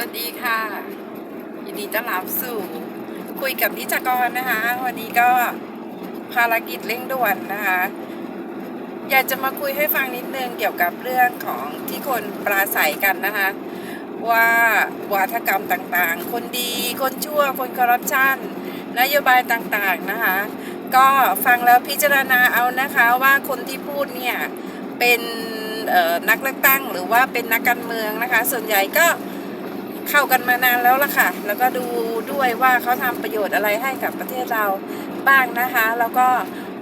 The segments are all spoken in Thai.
วัสดีค่ะยินดีต้อนรับสู่ คุยกับนิจกรนะคะ วันนี้ก็ภารกิจเร่งด่วนนะคะ อยากจะมาคุยให้ฟังนิดนึงเกี่ยวกับเรื่องของที่คนปราศัยกันนะคะ ว่าวาทกรรมต่างๆ คนดีคนชั่วคนคอร์รัปชันนโยบายต่างๆนะคะ ก็ฟังแล้วพิจารณาเอานะคะว่าคนที่พูดเนี่ยเป็นนักเลือกตั้งหรือว่าเป็นนักการเมืองนะคะ ส่วนใหญ่ก็ เข้ากันมานานแล้วล่ะค่ะ แล้วก็ดูด้วยว่าเขาทำประโยชน์อะไรให้กับประเทศเราบ้างนะคะ แล้วก็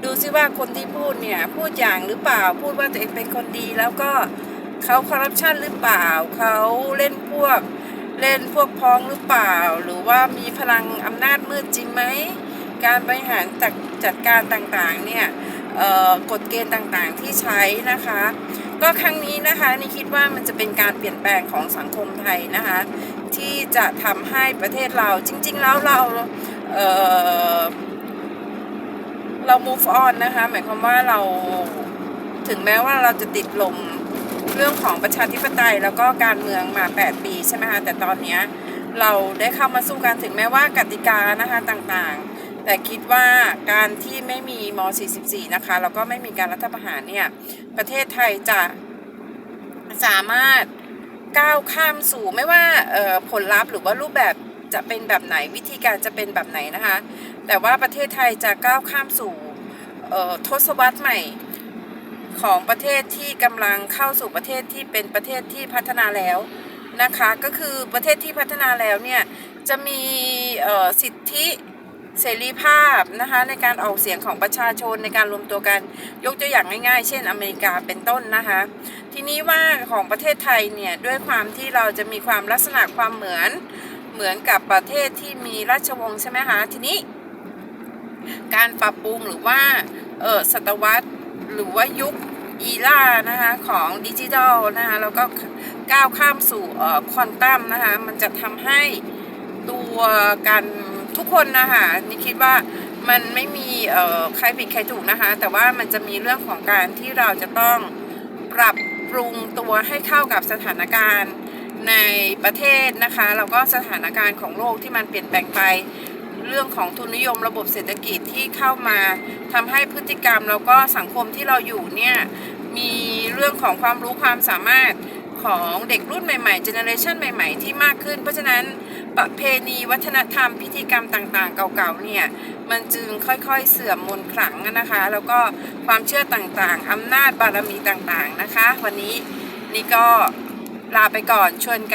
ดูซิว่าคนที่พูดเนี่ยพูดอย่างหรือเปล่าพูดว่าตัวเองเป็นคนดี แล้วก็เขาคอร์รัปชันหรือเปล่าเขาเล่นพวกเล่นพวกพ้องหรือเปล่า หรือว่ามีพลังอำนาจมืดจริงไหมการบริหารจัดจัดการต่างๆเนี่ยกฎเกณฑ์ต่างๆที่ใช้นะคะ ก็ครั้งนี้นะคะนี่คิดว่ามันจะเป็นการเปลี่ยนแปลงของสังคมไทยนะคะ ที่จะทำให้ประเทศเราจริง ๆ แล้วเราเเรา move on นะคะ หมายความว่าเราถึงแม้ว่าเราจะติดลมเรื่องของประชาธิปไตยแล้วก็การเมืองมา 8 ปีใช่ไหมคะแต่ตอนนี้เราได้เข้ามาสู้กันถึงแม้ว่ากติกานะคะต่างๆ แต่คิดว่าการที่ไม่มีม 44 นะคะแล้วก็ไม่มีการรัฐประหารเนี่ย ประเทศไทยจะสามารถก้าวข้ามสู่ไม่ว่าผลลัพธ์หรือว่ารูปแบบจะเป็นแบบไหนวิธีการจะเป็นแบบไหนนะคะ แต่ว่าประเทศไทยจะก้าวข้ามสู่ทศวรรษใหม่ของประเทศที่กำลังเข้าสู่ประเทศที่เป็นประเทศที่พัฒนาแล้วนะคะ ก็คือประเทศที่พัฒนาแล้วเนี่ยจะมีสิทธิ เสรีภาพนะคะในการออกเสียงของประชาชนในการรวมตัวกันยกตัวอย่างง่ายๆ เช่นอเมริกาเป็นต้นนะคะ ทีนี้ว่าของประเทศไทยเนี่ยด้วยความที่เราจะมีความลักษณะความเหมือนเหมือนกับประเทศที่มีราชวงศ์ใช่ไหมคะทีนี้ การปรับปรุงหรือว่าเออศตวรรษหรือว่ายุคอีล่านะคะของดิจิทัลนะคะแล้วก็ก้าวข้ามสู่เออควอนตัมนะคะมันจะทำให้ตัวการ ทุกคนนะคะนี่คิดว่ามันไม่มีเอ่อใครผิดใครถูกนะคะ แต่ว่ามันจะมีเรื่องของการที่เราจะต้องปรับปรุงตัวให้เข้ากับสถานการณ์ในประเทศนะคะแล้วก็สถานการณ์ของโลกที่มันเปลี่ยนแปลงไปเรื่องของทุนนิยมระบบเศรษฐกิจที่เข้ามาทำให้พฤติกรรมแล้วก็สังคมที่เราอยู่เนี่ยมีเรื่องของความรู้ความสามารถของเด็กรุ่นใหม่ๆเจเนอเรชันใหม่ ๆ ที่มากขึ้น เพราะฉะนั้น ประเพณีวัฒนธรรมพิธีกรรมต่างๆ เก่าๆเนี่ยมันจึงค่อยๆเสื่อมมนขลังนะคะ แล้วก็ความเชื่อต่างๆ อำนาจบารมีต่างๆนะคะ วันนี้นี่ก็ลาไปก่อนชวนกัน